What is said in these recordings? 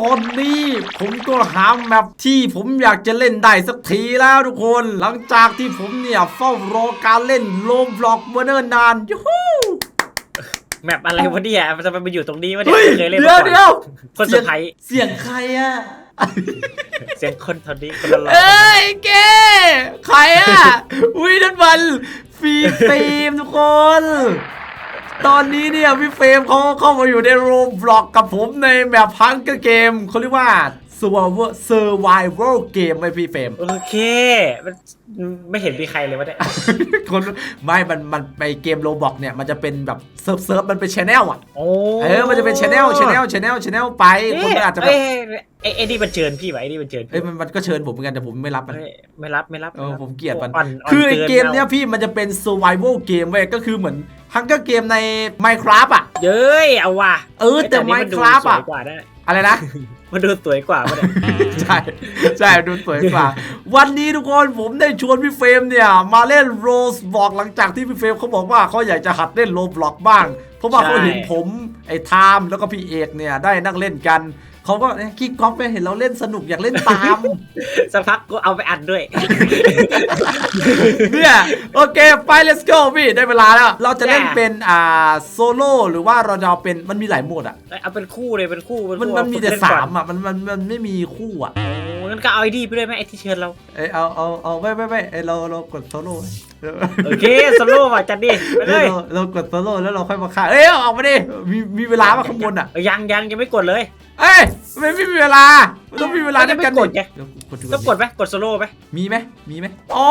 ตอนนี้ผมก็หาแมปที่ผมอยากจะเล่นได้สักทีแล้วทุกคน หลังจากที่ผมเนี่ยเฝ้ารอการเล่นโลบล็อกมาเนิ่นนานยูฮูแมปอะไรวะเนี่ยมันจะไปอยู่ตรงนี้วะเนี่ยเฮ้ยไม่เคยเล่นเดี๋ยวมาก่อนเดี๋ยวคนเซอร์ไพรส์เสียงใครอะเสียงคนเท่านี้คนละหล่อเอ้ยเก้ใครอะอุ้ยนั่นมันฟีเฟรมทุกคน ตอนนี้เนี่ยพี่เฟรมเขาเข้ามาอยู่ในโรบล็อกกับผมในแมปพังเกมเขาเรียกว่า Survival Survival Game ไหมพี่เฟรม โอเคมันไม่เห็นมีใครเลยวะเนี่ย คนไม่มันมันไปเกมโรบอกเนี่ย มันจะเป็นแบบเซิร์ฟเซิร์ฟมันเป็นชแนลอะ โอ้เออ มันจะเป็นชแนลชแนลชแนลชแนลไป คนก็อาจจะแบบ เอ้ยไอ้ไอ้นี่มันเชิญพี่วะไอ้นี่มันเชิญเอ้ยมันมันก็เชิญผมเหมือนกันแต่ผมไม่รับมันเฮ้ยไม่รับไม่รับเออผมเกลียดมันอ่อนนคือไอ้นเกมเนี้ยพี่มันจะเป็น survival เกมเว้ยก็คือเหมือน ฮังเกอร์เกมใน Minecraft อะ เย้ยเอาว่ะเออแต่นนี้มันดู Minecraft สวอะยกว่านะอะไรนะ มันดูสวยกว่าปะเนี่ย ใช่ใช่ดูสวยกว่า วันนี้ทุกคนผมได้ชวนพี่เฟรมเนี่ย มาเล่นโรสบอกหลังจากที่พี่เฟรมเขาบอกว่าเขาอยากจะหัดเล่นโรบล็อกบ้าง เพราะว่าเขาเห็นผมไอ้ไทม์แล้วก็พี่เอกเนี่ยได้นั่งเล่นกัน เขาก็เอ๊ะกิ๊กก๊อฟไปเห็นเราเล่นสนุกอยากเล่นตามสักพักก็เอาไปอัดด้วย เนี่ยโอเคไป let's go พี่ได้เวลาแล้ว เราจะเล่น Yeah เป็นอ่าโซโล่หรือว่าเราจะเอาเป็นมันมีหลายโหมดอะเอาเป็นคู่เลยเป็นคู่เป็นมันคู่มันมีแต่เล่สาก่อนมอะมันมันมันไม่มีคู่อะโอ้งั้นก็เอาไอดีไปด้วยไหมไอที่เชิญเราเอยเอาเอาเอาไม่ไม่ไม่เอยเราเรากดโซโล่โอเคสโลว์ว่ะจัดดิไปเลเอ้ยยเราเรากดโซโล่แล้วเราค่อยมาฆ่าเอ้ยเอาออกมาดิมีมีเวลามาข้างบนอะเออยังยังยังไม่กดเลย เอ้ยทำไมไม่มีเวลามันต้องมีเวลาก็ด้วยกันไม่กดไงเยวกดดูต้องกดไหมกดสโลว์ไหมมีไหมมีไหมอ๋อ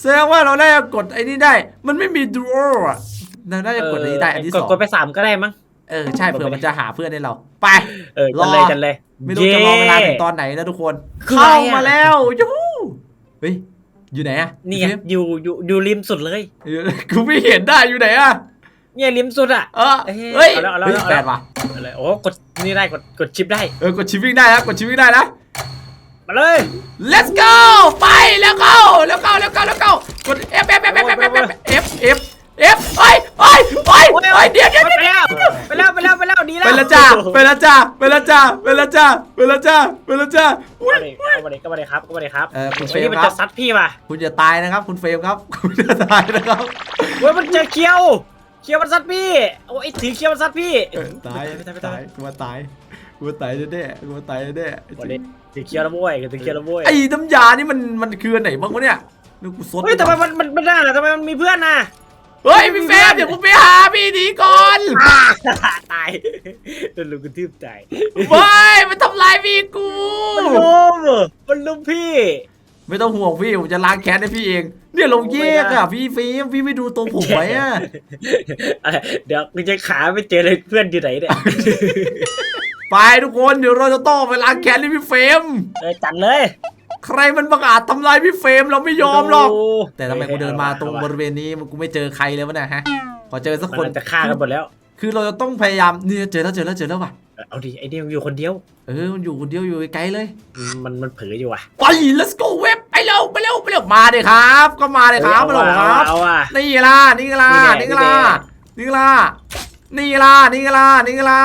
แสดงว่าเราได้กดไอ้นี่ได้ มันไม่มีดูโออะเราน่าจะกดอันนี้ได้อันที่กสดองกดไปสามก็ได้มั้ง เออใช่เผื่อมันจะหาเพื่อนให้เราไป เออจันเลยจันเลยไม่รู้จะรอเวลาถึงตอนไหนนะทุกคนคือเข้าอะไรอะมาแล้วยูฮูเฮ้ยอยู่ไหนอะนี่ไงอยู่อยู่อยู่ริมสุดเลย เออกูไม่เห็นได้อยู่ไหนอะ เนี่ยริมสุดอะเออเอ้ยเฮ้ยเอาแล้วเอาแล้วเฮ้ยเอาแปแล้วดว่ะอะไรโอ้กดนี่ได้กดกดชิปได้ เออกดชิปวิ่งได้นะกดชิปวิ่งได้นะ มาเลย let's go ไปแล้วเข้าแล้วเข้าแล้วเข้าแล้วเข้ากด F F F F F F F F F เฮ้ยเฮ้ยเฮ้ยเฮ้ยเดี๋ยวเดี๋ยวไปเดี๋ยว แล้วไปแล้วไปแล้วไปแล้วดีแล้วไปแล้วจ้าไปแล้วจ้าไปแล้วจ้าไปแล้วจ้าไปแล้วจ้าไปแล้วจ้าอุ้ยมาเลยก็มาเลยครับก็มาเลยครับเออคุณเฟรไอ้มนี่มันครัจะบซัดพี่ป่ะคุณจะตายนะครับ คุณเฟรมครับ คุณจะตายนะครับเว้ยมันเจอเคียว เคียวมันซัดพี่ โอ้ยถือเคียวมันซัดพี่เออตายไม่ตายไม่ตาตายยกูว่าตายกูว่าตายแน่ๆกูว่าตายแน่วันนี้ถือเคียวแล้วโว้ยถือเคียวแล้วโว้ยๆไอ้น้ำยานี่มันมันคืออันไหนบ้างวะเนี่ยนึกกูซดเฮ้ยทำไมมันมันมันได้ล่ะทำไมมันมีเพื่อนน่ะเฮ้ยพี่เฟรมเดี๋ยวผมไปหาพี่หนีก่อนตายโดนลุงกระทืบตายเฮ้ยมันทำลายพี่กูมันลุมมันลุมพี่ ไม่ต้องห่วงพี่ผมจะล้างแค้นให้พี่เอง เนี่ยเราแยกอะพี่เฟรมพี่ไม่ดูตัวผมไว้อะอะไรเดี๋ยวกูจะขาไม่เจอเลยเพื่อนอยู่ไหนเนี่ยไปทุกคนเดี๋ยวเราจะต้องไปล้างแค้นให้พี่เฟรมเออจัดเลย ใครมันบังอาจทำลายพี่เฟรมเราไม่ยอมหรอกดูแต่ทำไมกูเดินมาตรงบริเวณนี้มันกูไม่เจอใครเลยวะเนี่ยฮะพอเจอสักมันคนอาจจะฆ่ากันหมดแล้ว คือเราจะต้องพยายามเนี่ยเจอแล้วเจอแล้วเจอแล้วว่ะเอาดิไอเดียมันอยู่คนเดียว เออมันอยู่คนเดียวอยู่ไกลๆเลย มันมันเผลออยู่ว่ะไป let's go เว็บ ไปเร็วไปเร็วไปเร็วมาเลยครับ ก็มาเลยครับมาเลยครับเอาว่ะนี่ล่ะนี่ล่ะนี่นี่แหละล่ะนี่ล่ะนี่ล่ะนี่ล่ะนี่ล่ะ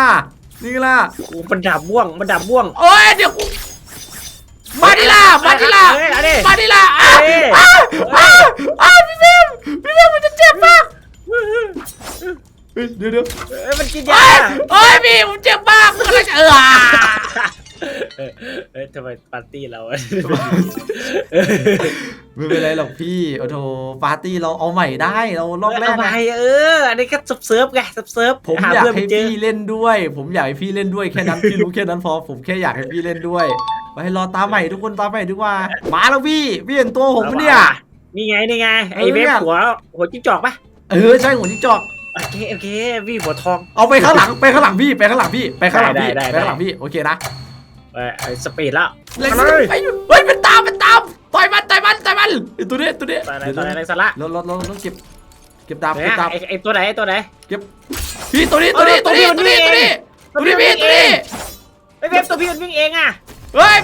นี่ล่ะโอ้มันดับบ่วงมันดับบ่วงโอ้ยเดี๋ยวกูมาดิล่ะมาดิล่ะเอ้ยเอาดิมาดิล่ะอ้าเอ้ยอ้าอ้าอ้าพี่เฟรมพี่เฟรมมันจะเจ็บมากเฮ้ยเดี๋ยวเดี๋ยวเอ้ยมันกินเฮ้ยายเฮ้ยพี่ผมเจ็บมากคืออะไรจะเออเออ เอ้ยทำไมปาร์ตี้เราไม่เป็นไรหรอกพี่โอ้โถปาร์ตี้เราเอาใหม่ได้เรารอบแรเอากไปไงเอออันนี้ก็ซับเซิร์ฟไงซับเซิร์ฟผมหาอยากเพื่อนให้ไปเจอพี่เล่นด้วย ผมอยากให้พี่เล่นด้วยแค่นั้นพี่รู้แค่นั้นพอผมแค่อยากให้พี่เล่นด้วยไปรอตามใหม่ทุกคนตามใหม่ดีกว่ามาแล้วพี่พี่เห็นตัวผมปะเนี่ยนี่ไงนี่ไงไอเออเว็บเนี่ยหัวหัวจิ้งจอกปะเออใช่หัวที่จอกโอเคโอเคพี่หัวทอง เอาไปข้างหลังไปข้างหลังพี่ไปข้างหลังพี่ไปข้างหลังพี่ได้ได้ไปข้างหลังพี่โอเคนะเออ ไอ้สปีดแล้วเล่นมาเลยไปเฮ้ยมันตามมันตามต่อยมันต่อยมันต่อยมันไอ้ตัวนี้ตัวนี้ตอนไหนเดี๋ยวตอนไหนเดี๋ยวสาระเราเราเราเราเก็บเก็บดาบเนี่เก็ยบดาบไอ้ไอ้ตัวไหนไอ้ตัวไหนเก็บพี่ตัวนี้ตัวนี้ตัวนี้ตัวนี้ตัวนี้ตัวนี้พี่ตัวนี้ไอ้เว็บตัวพี่มันวิ่งเองอะเฮ้ย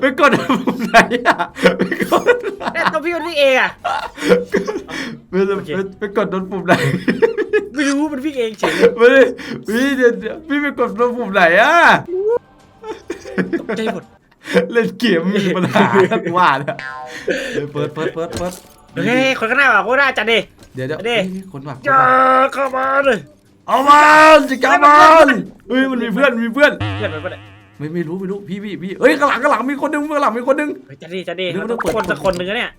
ไปกดปุ่มไหนอะไปกดแต่ตัวพี่มันวิ่งเองอะ ไปไปไปกดโดนปุ่มไหนไม่รู้มันวิ่งเองเฉยไม่ได้พี่เดี๋ยวเดี๋ยวพี่ไปกดปุ่มไหนอะตกใจหมด เล่นเกมมีปัญหาว่าเนี่ยเดี๋ยวเปิดเปิดเปิดเปิดเฮ้ยคนข้างหน้าว่ะคนข้างหน้าจัดดิ เดี๋ยวเดี๋ยวดิเฮ้ยคนว่ะคนจ้าว่ะเข้ามาเลยเอามันจัดการมันเฮ้ยมันมีเพื่อนมีเพื่อน เพื่อนไปปะเนี่ย ไม่ไม่รู้ไม่รู้พี่พี่พี่เฮ้ยข้างหลังข้างหลังมีคนนึงข้างหลังมีคนนึง เฮ้ยจัดดิจัดดิเดี๋ยวมันต้ต้อองงคนเปิดสักคนหนึ่งนะเนี่ย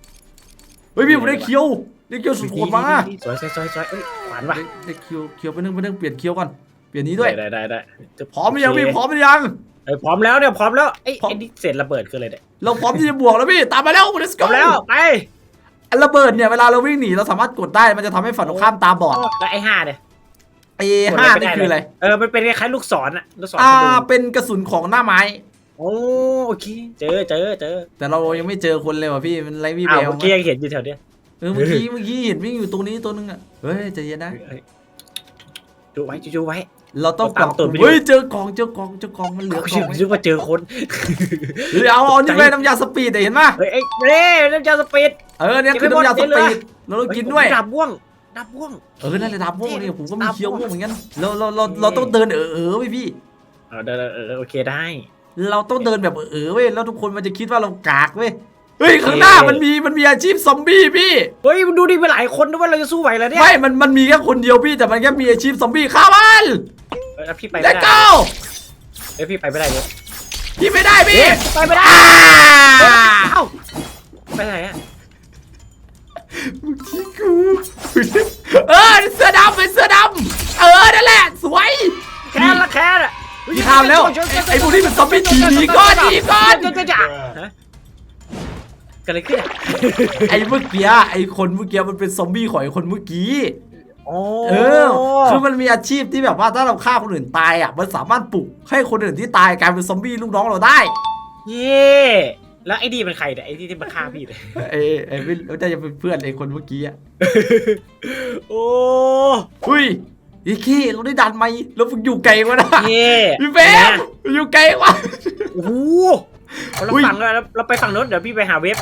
เฮ้ยพี่ผมได้เคียวได้เคียวสุดโหดมาสวยสวยสวยสวยเอ้ยหวานว่ะได้ได้เคียวเคียวไปนึงไปนึงเปลี่ยนเคียวก่อนเปลี่ยนนี้ด้วยได้ได้ได้จะพร้อมหรือยังพี่พร้อมหรือยัง เอ้ยพร้อมแล้วเนี่ยพร้อมแล้วไอ้พร้อม ไอ้นี่เศษระเบิดคืออะไรเนี่ยเราพร้อมที่จะบวกแล้วพี่ตามมาแล้ว let's พร้ go อมแล้วไปอันระเบิดเนี่ยเวลาเราวิ่งหนีเราสามารถกดได้มันจะทำให้ฝั่งตรงข้ามตาบอด แล้วไอ้ห้าเนี่ย ไอ้ห้านี่คืออะไรเออมันเป็นคล้ายๆลูกศรอะลูกศรอ่าธนูเป็นกระสุนของหน้าไม้โอ้โอเคเจอเจอเจอแต่เรายังไม่เจอคนเลยว่ะพี่มันไรวี่อ้าแวววเมื่อกี้ยังเห็นอยู่แถวเนี้ยเออเมื่อกี้เมื่อกี้เห็นวิ่งอยู่ตรงนี้ตัวนึงอะเฮ้ยใจเย็นนะเฮ้ยจูไว้จูจูไว้ เราต้องกเราล่ตาอมงตูดไปดูเฮ้ยเจอกล่องเจอกล่องเจอกล่องมันเหลือกล่ชื่อองไหมชื่อว่าเจอคนเฮ้ยเอาเอานี่ไปน้ำยาสปีดเห็นป่ะเฮ้ยเอ้ยเร่น้ำยาสปีดเออเนี่ยคือน้ำยาสปีดเราต้องกินด้วยดับบ้วง ดับบ้วงเออนั่นแหละดาบม่วงเนี่ยผมก็มีดาบม่วงเคี้ยวม่วงเหมือนกันเราเราเราเราต้องเดินเออเออไปพี่ เออเออเออโอเคได้เราต้องเดินแบบเออเว้ยแล้วทุกคนมันจะคิดว่าเรากากเว้ยเฮ้ยข้างหน้ามันมีมันมีอาชีพซอมบี้พี่เฮ้ยมันดูดิเป็นหลายคนด้วยว่าเราจะสู้ไหวแล้วเนี่ยไม่มันมันมีแค่คนเดียวพี่แต่มันแค่มีอาชีพซอมบี้ฆ่ามันเออแล้วพี่ไปแล้ไม่วได้ก็เอ้ยพี่ไปไม่ได้เลยพี่ไม่ได้พี่เอ๊ะไปไม่ได้อ่าเอ้าไปไหนอะ มึงทิ้งกูเออเสื้อดำเป็นเสื้อดำเออนั่นแหละสวยแค่ละแค่ละพี่ข้ามแล้ว ไอ้พวกนี้เป็นซอมบี้ทีหนีก่อนหนีก่อนเดี๋ยวๆๆฮะเกิดอะไรขึ้นอะไอ้เมื่อกี้ไอ้คนเมื่อกี้มันเป็นซอมบี้ของไอ้คนเมื่อกี้โอ้เออคือมันมีอาชีพที่แบบว่าถ้าเราฆ่าคนอื่นตายอะมันสามารถปลุกให้คนอื่นที่ตายกลายเป็นซอมบี้ลูกน้องเราได้ เย่ แล้วไอ้ดีเป็นใครเนี่ยไอ้ที่ที่มาฆ่าพี่เนี่ยไอ้ไอ้ไม่น่าจะเป็นเพื่อนไอ้คนเมื่อกี้อะโอ้อุ้ยไอ้ขี้เราได้ดันไหมแล้วมึงอยู่ไกลกว่านะเย่พี่เฟมอยู่ไกลกว่าโอ้โหเราอุ้ยฝั่งเราเราไปฝั่งโน้นเดี๋ยวพี่ไปหาเว็บ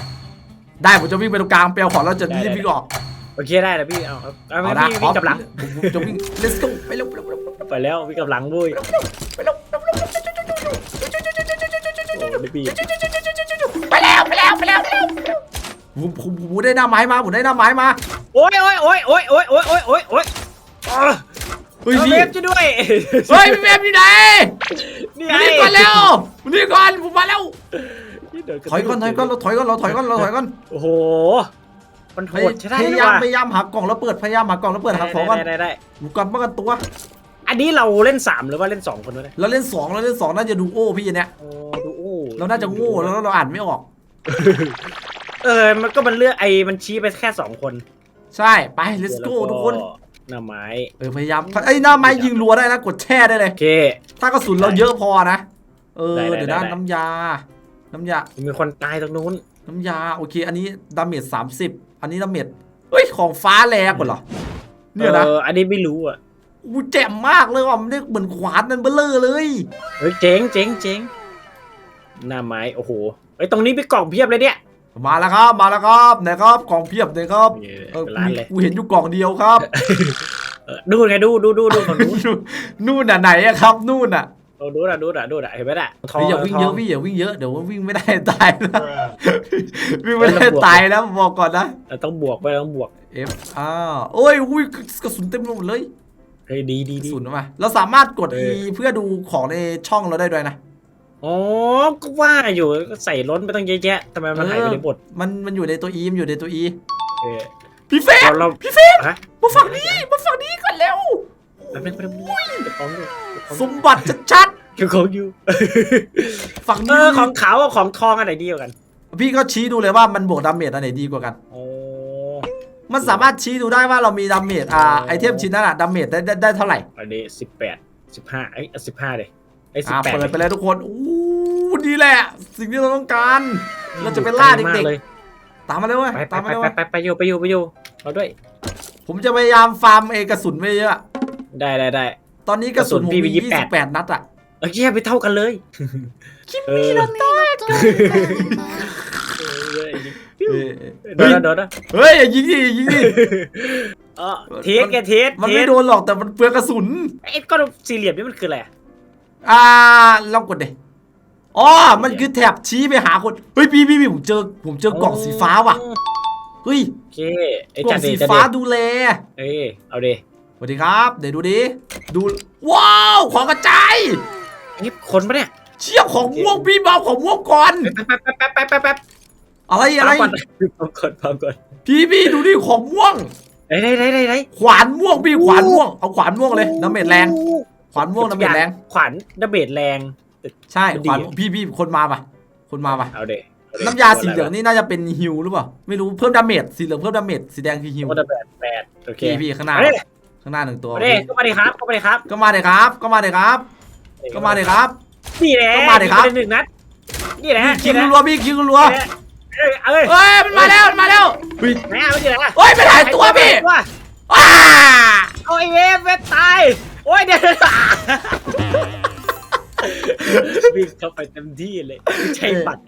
ได้ผมจะวิ่งไปตรงกลางเปลวของเราจะรีบวิ่งออกโอเคได้แล้วพี่เอาเอาเอาเอาพี่นะวิ่งกลับหลังผมผมจะวิ่ง let's go ไปเร็วไปเร็วไปเร็วไปแล้ววิ่งกลับหลังเว้ยไปเร็วโอ้ได้พี่ไปแล้ว ผมผมผมได้หน้าไม้มาผมได้หน้าไม้มาโอ้ยโอ้ยโอ้ยโอ้ยโอ้ยโอ้ยโอ้ยโอ้ยโอ้ยเฮ้ยพี่เว็บจะด้วยเฮ้ยพี่เฟมอยู่ไหนนี่มานี่ก่อนเร็วมานี่ก่อนผมมาแล้วถอยก่อนถอยก่อนเราถอยก่อนเราถอยก่อนเราถอยก่อนโอ้โหมันโหดใช่ได้พยายามพยายามหากล่องแล้วเปิดพยายามหากล่องแล้วเปิดหาของก่อนได้ได้ดูก่อนป้องกันตัว อันนี้เราเล่นสามหรือว่าเล่นสองคนวะเนี่ยเราเล่นสองเราเล่นสองน่าจะดูโอ้พี่เนี่ยโอ้ดูโอ้เราน่าจะโง่แล้วเราอ่านไม่ออก เออ มันก็มันเลือกไอ้มันชี้ไปแค่สองคนใช่ ไป let's go ทุกคน หน้าไม้เออพยายามไอ้ยหน้าไม้ยิงรัวได้นะ กดแช่ได้เลย โอเค ถ้ากระสุนเราเยอะพอนะ เออ ได้ได้เดี๋ยวนะได้ น้ำยา น้ำยา มีคนตายตรงนู้น น้ำยา โอเค อันนี้ดาเมจสามสิบอันนี้ดาเมจเฮ้ย ของฟ้าแรงกว่าเหรอ เนี่ยนะเอออันนี้ไม่รู้อะ อู้แจ่มมากเลยว่ะมันได้เหมือนขวานนั่นเบลเลอร์เลย เฮ้ยเจ๋งเจ๋งเจ๋งหน้าไม้ โอ้โหเฮ้ยตรงนี้มีกล่องเพียบเลยเนี่ย มาแล้วครับมาแล้วครับไหนครับกล่องเพียบไหนครับนี่เออเป็นกูร้านเลยกูเห็นอยู่กล่องเดียวครับ เออดูไงดูดูดูดูฝั่งนู้นนู่นน่ะไหนอะครับ นู่นน่ะเออดูน่ะดูน่ะดูน่ะเห็นไหมน่ะทเฮ้ยอย่าวิ่งเยอะทพี่อย่าวิ่งเยอะเดี๋ยววิ่งไม่ได้ตายนะ วิ่งไม่ได้ตายนะบอกก่อนนะเราต้องบวกไปต้องบวก F อ้าวโอ้ยอุ้ยกระสุนเต็มไปหมดเลยเฮ้ยดีดีกระดี สุนออกมาเราสามารถกด เอ E อ เพื่อดูของในช่องเราได้ด้วยนะ อ๋อ ก็ว่าอยู่ก็ใส่ล้นไปตั้งเยอะแยะทำไมมันหายไปในบทมันมันอยู่ในตัว E มันอยู่ในตัว E เออพี่เฟมเราเราพี่เฟมฮะมาฝั่งนี้มาฝั่งนี้ก่อนเร็วแป๊บนึงแป๊บนึงเก็บของดูเก็บของสมบัติชัดเก็บของอยู่ๆฝั่งเอนี้อของขาวกับของทองอันไหนดีกว่ากันพี่ก็ชี้ดูเลยว่ามันบวกดาเมจอันไหนดีกว่ากัน โอ้ มันสามารถชี้ดูได้ว่าเรามีดาเมจอ่าอ๋อไอเทมชิ้นนั้นอะดาเมจได้ได้ได้เท่าไหร่อันนี้สิบแปดสิบห้าไอ้สิบห้าเลย ไอ้สิบอ่าแปดเปิดไปเลยทุกคนอู้ดีแหละ สิ่งที่เราต้องการ เราจะไปล่าเด็กๆ ตามมาเลยเว้ยไปไปตามมาไปเลยไปเว้ยไปไปอยู่ไปอยู่ไปอยู่เราด้วย ผมจะพยายามฟาร์มเอกระสุนไว้เยอะ ได้ได้ได้ ตอนนี้กระสุนกระสุนผมพี่มีมี28 นัดอะเออแย่ไปเท่ากันเลยคิดเอมีอนัดได้เออเฮ้ยเดี๋ยวนะเดี๋ยวนะเฮ้ยอย่ายิงดิอย่ายิงดิ เออเทสแกเทสมันเทไม่สโดนหรอกแต่มันเปลืองกระสุน ไอ้ก้อนสี่เหลี่ยมนี่มันคืออะไรอะ อ่าลองกดดิอ๋อมันคือแถบชี้ไปหาคนเฮ้ยพี่พี่พี่ผมเจอผมเจอกล่องสีฟ้าว่ะเฮ้ยโอเคไอ้กล่จัอดงเดสีจัดฟ้าเดดูแลเอ้ยเอาเดสวัสดีครับ เดี๋ยวดูดิดูว้าวของกระจายนี่คนปะเนี่ยเชี่ยของม่วงพี่เบาของม่วงก่อนแป๊บแป๊บแป๊บแป๊บแป๊บแป๊บอะไรอะไรฟังก่อนฟังก่อนพี่พี่ดูดิของม่วง ไหนไหนไหนไหนไหนขวานม่วงพี่ขวานม่วงเอาขวานม่วงเลยน้ำเม็ดแรง ขวานม่วงน้ำเม็ดแรง ขวานดาเบดแรง ใช่มันดีขวานพี่พี่คนมาปะคนมาปะเอาเดเอเดน้ำยาสีเหลืองนี่น่าจะเป็นฮิวหรือเปล่า ไม่รู้เพิ่มดาเมจสีเหลืองเพิ่มดาเมจสีแดงคือฮิวโอ้ดาเบดแปดโอเคพี่พี่ข้างหน้าเอาเดข้างหน้าหนึ่งตัวเอาเดก็มาดิครับก็มาดิครับ ก็มาเลยครับ ก็มาเลยครับ ก็มาเลยครับนี่แหละก็มาดิครับเป็นหนึ่งนัดนี่แหละคิงนี่แหละรัวๆพี่คิงรัวเอ้ยเอ้ยๆเฮ้ยมันมาแล้วมันมาแล้วเฮ้ยแม่เอาที่ไหนอะเฮ้ยไปหลายตัวพี่ว่าอ้าเอาไอ้เวฟเวฟตายโอ้ยเดี๋ยววิ่งเข้าไปเต็มที่เลยไม่ใช่บัตร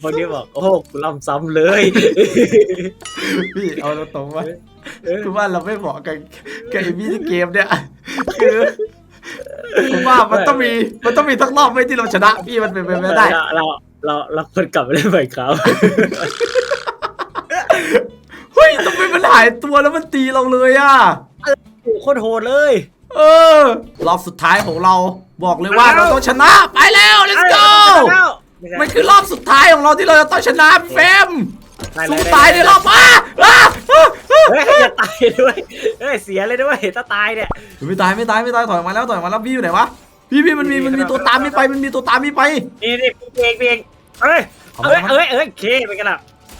พวกนี้บอก โอ้โหกูล่ำซ้ำเลย พี่เอาตรงๆว่าเออคือว่าเราไม่เหมาะกับกับไอ้มินิเกมเนี่ยคือผมว่ามันต้องมีมันต้องมีทั้งรอบไม่ที่เราชนะพี่มันเป็นไปไม่ได้ เราเราเราควรกลับไปเล่นใหม่ครับ หายตัวแล้วมันตีเราเลยอะ โอ้โหโคตรโหดเลย เออ รอบสุดท้ายของเราบอกเลยว่าเราต้องชนะไปแล้ว let's go มันคือรอบสุดท้ายของเราที่เราจะต้องชนะพี่เฟรมสู้ตายในรอบอะอะอะอะเฮ้ยจะตายด้วยเฮ้ยเสียเลยด้วยถ้าตายเนี่ย ไม่ตายไม่ตายไม่ตายถอยมาแล้วถอยมาแล้วพี่อยู่ไหนวะพี่พี่มันมีมันมีตัวตามไม่ไปมันมีตัวตามไม่ไป นี่นี่เพลงเพลงเอ้ยเอาเอ้ยมาเอ้ยเอ้ยเคเป็นกันอะ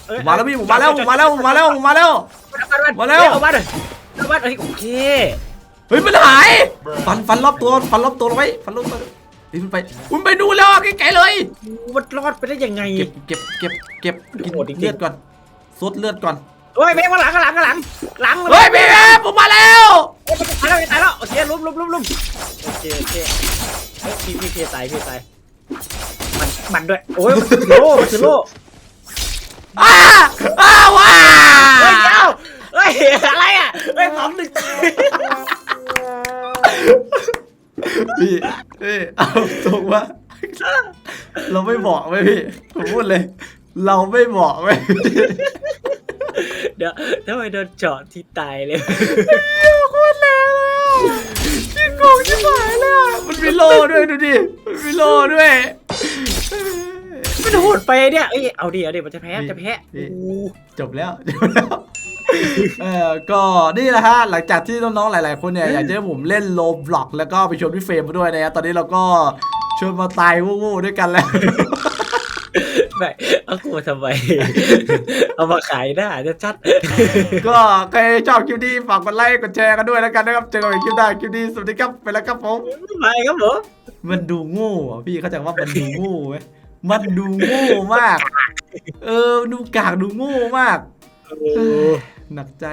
ผมมาแล้วพี่ผมมาแล้วผมมาแล้วผมมาแล้วผมมาแล้ว มาแล้ว เอาบ้านเอาบ้านเอ้ยโอเคเฮ้ยมันหาย ฟันฟันรอบตัวฟันรอบตัวเราไว้ฟันรอบตัวเฮ้ยมันไปมันไปดูนแล้วอะไกลๆเลยมันรอดไปได้ยังไง เก็บเก็บเก็บเก็บกินโหดจริงๆเลือดก่อนซดเลือดก่อนเฮ้ยแม่งมาหลังมาหลังมาหลังหลังเฮ้ยพี่แม่ผมมาแล้วตายแล้วตายแล้วโอเคลุมลุมลุมลุมโอเคโอเคเฮ้ยพี่พี่พี่ตายพี่ตายมันมันด้วยโอ้ยมันถือโล่มันถือโล่ อ้าอ้าว้าเฮ้ยเจ้าเฮ้ยอะไรอะเฮ้ยสองหนึ่งพี่พี่เอาตรงว่า เราไม่บอกไว้พี่ผมพูดเลย เราไม่บอกไว้เดี๋ยวทำไมโดนเจาะที่ตายเลยโคตรแรงเลยอะชิงกงชิบหายเลยอะมันมีโลด้วยดูดิมันมีโลด้วย มันโหดไปเนี่ยเอ้ยเอาดิเอาดิมันจะแพ้จะแพ้พี่โอ้จบแล้วจบแล้วเออก็นี่แหละฮะหลังจากที่น้องๆหลาย ๆ คนเนี่ยอยากจะให้ผมเล่นโลบล็อก แล้วก็ไปชวนพี่เฟรมมาด้วยนะฮะตอนนี้เราก็ชวนมาตายวู้ๆด้วยกันแล้วไม่เอากูมาทำไม เอามาขายหน้าจะชัด ก็ใครชอบคลิปนี้ฝากกดไลค์กดแชร์กันด้วยแล้วกันนะครับเจอกันใหม่คลิปหน้าคลิปนี้สวัสดีครับไปแล้วครับผมไปครับผมมันดูโง่อะพี่เข้าใจว่ามันดูโง่ไหม มันดูโง่มาก เออ ดูกากดูโง่มากโอ้หนักใจ